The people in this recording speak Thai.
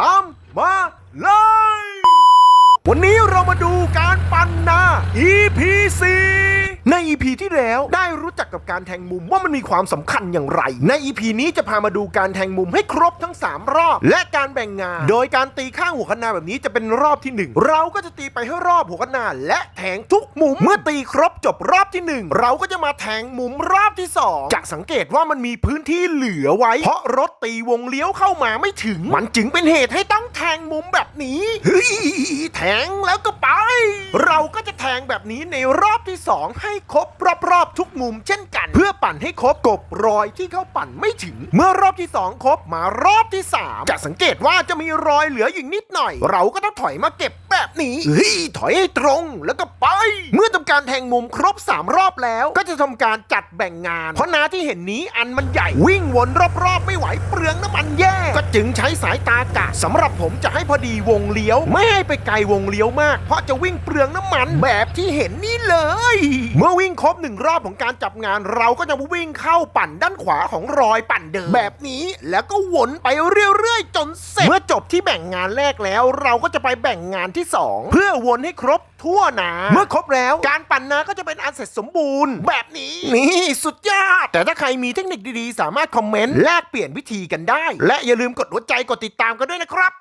ตามมาเลย วันนี้เรามาดูการปั่นนา EP 4 EP ที่แล้วได้รู้จักกับการแทงมุมว่ามันมีความสำคัญอย่างไร ใน EP นี้จะพามาดูการแทงมุมให้ครบทั้ง 3 รอบ และการแบ่งงาน โดยการตีข้างหัวคะนาแบบนี้จะเป็นรอบที่ 1 เราก็จะตีไปให้รอบหัวคะนาและแทงทุกมุมเมื่อตีครบจบรอบที่ 1 เราก็จะมาแทงมุมรอบที่ 2 จะสังเกตว่ามันมีพื้นที่เหลือไว้ เพราะรถตีวงเลี้ยวเข้ามาไม่ถึง มันจึงเป็นเหตุให้ต้องแทงมุมแบบนี้เฮ้ยแทงแล้วก็ไปเร งแบบนี้ในรอบที่ 2 ให้ครบรอบๆทุกมุมเช่นกัน เพื่อปั่นให้ครบกบรอยที่เขาปั่นไม่ถึง เมื่อรอบที่ 2 ครบมารอบที่ 3 จะสังเกตว่าจะมีรอยเหลืออยู่นิดหน่อย เราก็ต้องถอยมาเก็บแบบนี้เฮ้ยถอยให้ตรงแล้วก็ไป เมื่อทำการแทงมุมครบ 3 รอบแล้ว ก็จะทำการจัดแบ่งงาน เพราะนาที่เห็นนี้อันมันใหญ่วิ่งวนรอบๆ ไม่ไหวเปลืองน้ำมันแย่ ก็จึงใช้สายตากะสำหรับผมจะให้พอดีวงเลี้ยว ไม่ให้ไปไกลวงเลี้ยวมาก เพราะจะวิ่งเปลืองน้ำมันแบบที่เห็นนี่เลย เมื่อวิ่งครบหนึ่งรอบของการจับงานเราก็จะวิ่งเข้าปั่นด้านขวาของรอยปั่นเดิมแบบนี้แล้วก็วนไปเรื่อยๆ จนเสร็จ เมื่อจบที่แบ่งงานแรกแล้ว เราก็จะไปแบ่งงานที่ 2 เพื่อวนให้ครบทั่วนาเมื่อครบแล้วการปั่นนาก็จะเป็นอันเสร็จสมบูรณ์ แบบนี้นี่สุดยอด แต่ถ้าใครมีเทคนิคดีๆ สามารถคอมเมนต์แลกเปลี่ยนวิธีกันได้ และอย่าลืมกดหัวใจกดติดตามกันด้วยนะครับ